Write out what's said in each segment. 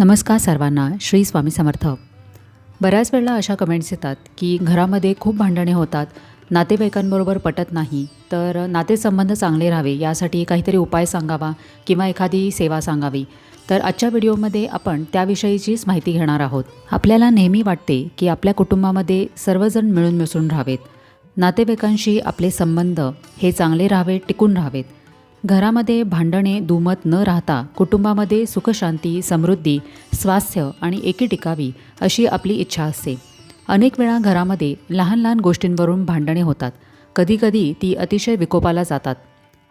नमस्कार सर्वांना श्री स्वामी समर्थ. बऱ्याच वेळेला अशा कमेंट्स येतात की घरामध्ये खूप भांडणे होतात नातेवाईकांबरोबर पटत नाही तर नातेसंबंध चांगले राहावे यासाठी काहीतरी उपाय सांगावा किंवा एखादी सेवा सांगावी. तर आजच्या व्हिडिओमध्ये आपण त्याविषयीचीच माहिती घेणार आहोत. आपल्याला नेहमी वाटते की आपल्या कुटुंबामध्ये सर्वजण मिळून मिसळून राहावेत. नातेवाईकांशी आपले संबंध हे चांगले राहावे टिकून राहावेत. घरामध्ये भांडणे दुमत न राहता कुटुंबामध्ये सुखशांती समृद्धी स्वास्थ्य आणि एकी टिकावी अशी आपली इच्छा असते. अनेक वेळा घरामध्ये लहान लहान गोष्टींवरून भांडणे होतात. कधीकधी ती अतिशय विकोपाला जातात.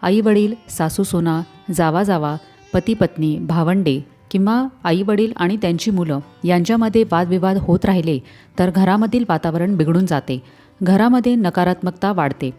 आईवडील सासू सोना जावा जावा पती पत्नी भावंडे किंवा आईवडील आणि त्यांची मुलं यांच्यामध्ये वादविवाद होत राहिले तर घरामधील वातावरण बिघडून जाते. घरामध्ये नकारात्मकता वाढते.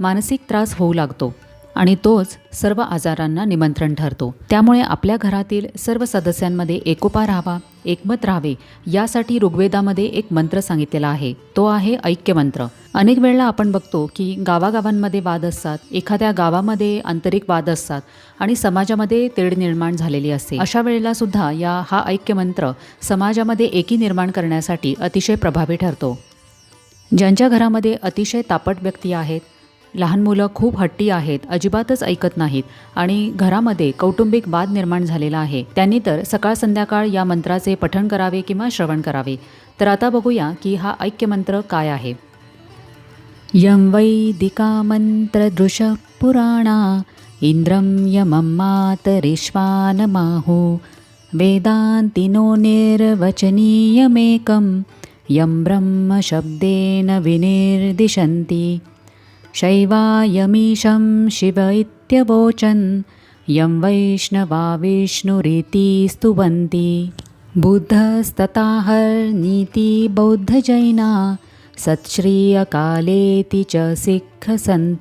मानसिक त्रास होऊ लागतो. आणि तोच सर्व आजारांना निमंत्रण ठरतो. त्यामुळे आपल्या घरातील सर्व सदस्यांमध्ये एकोपा राहावा एकमत राहावे यासाठी ऋग्वेदामध्ये एक मंत्र सांगितलेला आहे. तो आहे ऐक्य मंत्र अनेक वेळेला आपण बघतो की गावागावांमध्ये वाद असतात एखाद्या गावामध्ये आंतरिक वाद असतात आणि समाजामध्ये तेढ निर्माण झालेली असते. अशा वेळेला सुद्धा या हा ऐक्य मंत्र समाजामध्ये एकी निर्माण करण्यासाठी अतिशय प्रभावी ठरतो. ज्यांच्या घरामध्ये अतिशय तापट व्यक्ती आहेत लहान मुलं खूप हट्टी आहेत अजिबातच ऐकत नाहीत आणि घरामध्ये कौटुंबिक वाद निर्माण झालेला आहे. त्यांनी तर सकाळ संध्याकाळ या मंत्राचे पठण करावे किंवा श्रवण करावे. तर आता बघूया की हा ऐक्यमंत्र काय आहे. यं वैदिका मंत्रदृश पुराणा इंद्रं यमं मातरिश्वानमाहु वेदान्तिनो निर्वचनीयमेकं यं ब्रह्मशब्देन विनिर्दिशन्ति। शैवायमीशं शिव इत्यवोचन्। यं वैष्णवा विष्णुरीति स्तुवन्ति। बुद्धस्तताहर्नीति बौद्धजैना। सत्श्रीयकालेति च सिक्खसन्त।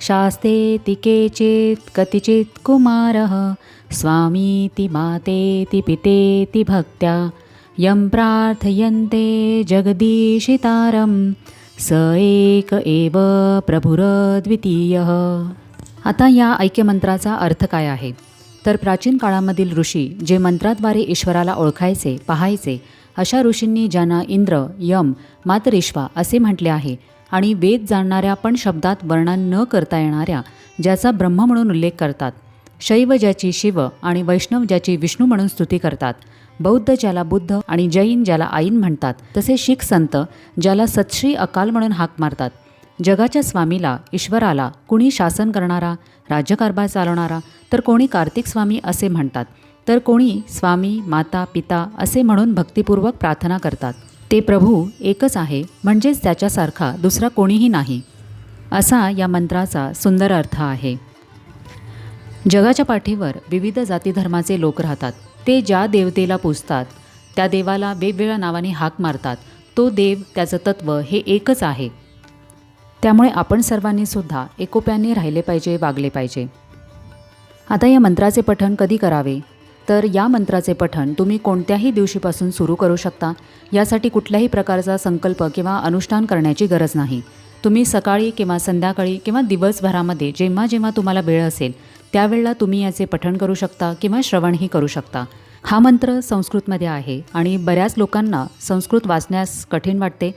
शास्तेति केचित् कतिचित् कुमारः। स्वामीति मातेति पितेति भक्त्या। यं प्रार्थयन्ते जगदीशितारं स एक एव प्रभुरद्वितीयः. आता या ऐक्यमंत्राचा अर्थ काय आहे? तर प्राचीन काळामधील ऋषी जे मंत्राद्वारे ईश्वराला ओळखायचे पाहायचे अशा ऋषींनी ज्यांना इंद्र यम मातरिश्वा असे म्हटले आहे आणि वेद जाणणाऱ्या पण शब्दात वर्णन न करता येणाऱ्या ज्याचा ब्रह्म म्हणून उल्लेख करतात शैव ज्याची शिव आणि वैष्णव ज्याची विष्णू म्हणून स्तुती करतात. बौद्ध ज्याला बुद्ध आणि जैन ज्याला आईन म्हणतात तसे शीख संत ज्याला सतश्री अकाल म्हणून हाक मारतात. जगाच्या स्वामीला ईश्वराला कुणी शासन करणारा राज्यकारभार चालवणारा तर कोणी कार्तिक स्वामी असे म्हणतात. तर कोणी स्वामी माता पिता असे म्हणून भक्तिपूर्वक प्रार्थना करतात. ते प्रभू एकच आहे म्हणजेच त्याच्यासारखा दुसरा कोणीही नाही. असा या मंत्राचा सुंदर अर्थ आहे. जगाच्या पाठीवर विविध जातीधर्माचे लोक राहतात. ते ज्या देवतेला पूजतात त्या देवाला वेगवेगळ्या नावाने हाक मारतात. तो देव त्याचं तत्त्व हे एकच आहे. त्यामुळे आपण सर्वांनी सुद्धा एकोप्याने राहिले पाहिजे वागले पाहिजे. आता या मंत्राचे पठण कधी करावे? तर या मंत्राचे पठण तुम्ही कोणत्याही दिवशीपासून सुरू करू शकता. यासाठी कुठल्याही प्रकारचा संकल्प किंवा अनुष्ठान करण्याची गरज नाही. तुम्ही सकाळी किंवा संध्याकाळी किंवा दिवसभरामध्ये जेव्हा जेव्हा तुम्हाला वेळ असेल त्यावेळेला तुम्ही याचे पठण करू शकता किंवा श्रवणही करू शकता. हा मंत्र संस्कृतमध्ये आहे आणि बऱ्याच लोकांना संस्कृत वाचण्यास कठीण वाटते.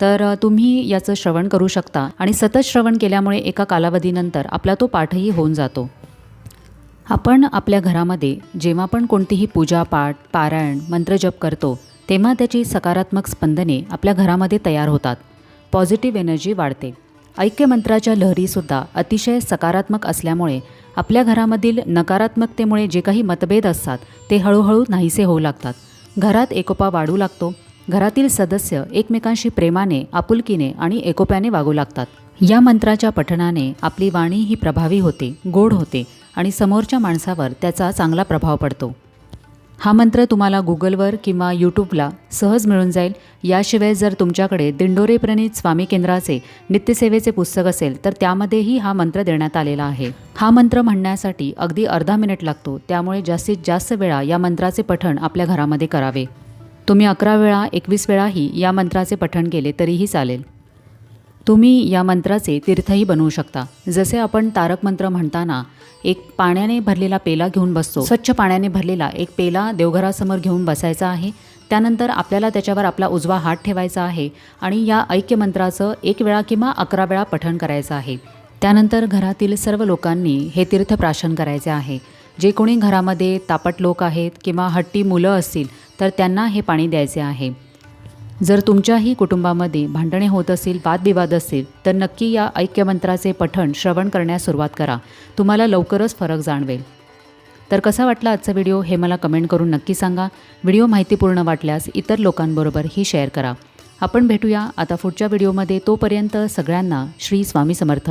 तर तुम्ही याचं श्रवण करू शकता आणि सतत श्रवण केल्यामुळे एका कालावधीनंतर आपला तो पाठही होऊन जातो. आपण आपल्या घरामध्ये जेव्हा पण कोणतीही पूजा पाठ पारायण मंत्रजप करतो तेव्हा त्याची सकारात्मक स्पंदने आपल्या घरामध्ये तयार होतात. पॉझिटिव्ह एनर्जी वाढते. ऐक्यमंत्राच्या लहरीसुद्धा अतिशय सकारात्मक असल्यामुळे आपल्या घरामधील नकारात्मकतेमुळे जे काही मतभेद असतात ते हळूहळू नाहीसे होऊ लागतात. घरात एकोपा वाढू लागतो. घरातील सदस्य एकमेकांशी प्रेमाने आपुलकीने आणि एकोप्याने वागू लागतात. या मंत्राच्या पठणाने आपली वाणी ही प्रभावी होते गोड होते आणि समोरच्या माणसावर त्याचा चांगला प्रभाव पडतो. हा मंत्र तुम्हाला गुगलवर किंवा यूट्यूबला सहज मिळून जाईल. याशिवाय जर तुमच्याकडे दिंडोरे प्रणित स्वामी केंद्राचे नित्यसेवेचे पुस्तक असेल तर त्यामध्येही हा मंत्र देण्यात आलेला आहे. हा मंत्र म्हणण्यासाठी अगदी अर्धा मिनिट लागतो त्यामुळे जास्तीत जास्त वेळा या मंत्राचे पठण आपल्या घरामध्ये करावे. तुम्ही अकरा वेळा एकवीस वेळाही या मंत्राचे पठण केले तरीही चालेल. तुम्ही या मंत्राचे तीर्थही बनवू शकता. जसे आपण तारक मंत्र म्हणताना एक पाण्याने भरलेला पेला घेऊन बसतो. स्वच्छ पाण्याने भरलेला एक पेला देवघरासमोर घेऊन बसायचा आहे. त्यानंतर आपल्याला त्याच्यावर आपला उजवा हात ठेवायचा आहे आणि या ऐक्य मंत्राचं एक वेळा किंवा अकरा वेळा पठण करायचं आहे. त्यानंतर घरातील सर्व लोकांनी हे तीर्थ प्राशन करायचे आहे. जे कोणी घरामध्ये तापट लोक आहेत किंवा हट्टी मुलं असतील तर त्यांना हे पाणी द्यायचे आहे. जर तुमच्याही कुटुंबामध्ये भांडणे होत असतील वादविवाद असतील तर नक्की या ऐक्यमंत्राचे पठण श्रवण करण्यास सुरुवात करा. तुम्हाला लवकरच फरक जाणवेल. तर कसा वाटला आजचा व्हिडिओ हे मला कमेंट करून नक्की सांगा. व्हिडिओ माहितीपूर्ण वाटल्यास इतर लोकांबरोबर ही शेअर करा. आपण भेटूया आता पुढच्या व्हिडिओमध्ये. तोपर्यंत सगळ्यांना श्री स्वामी समर्थ.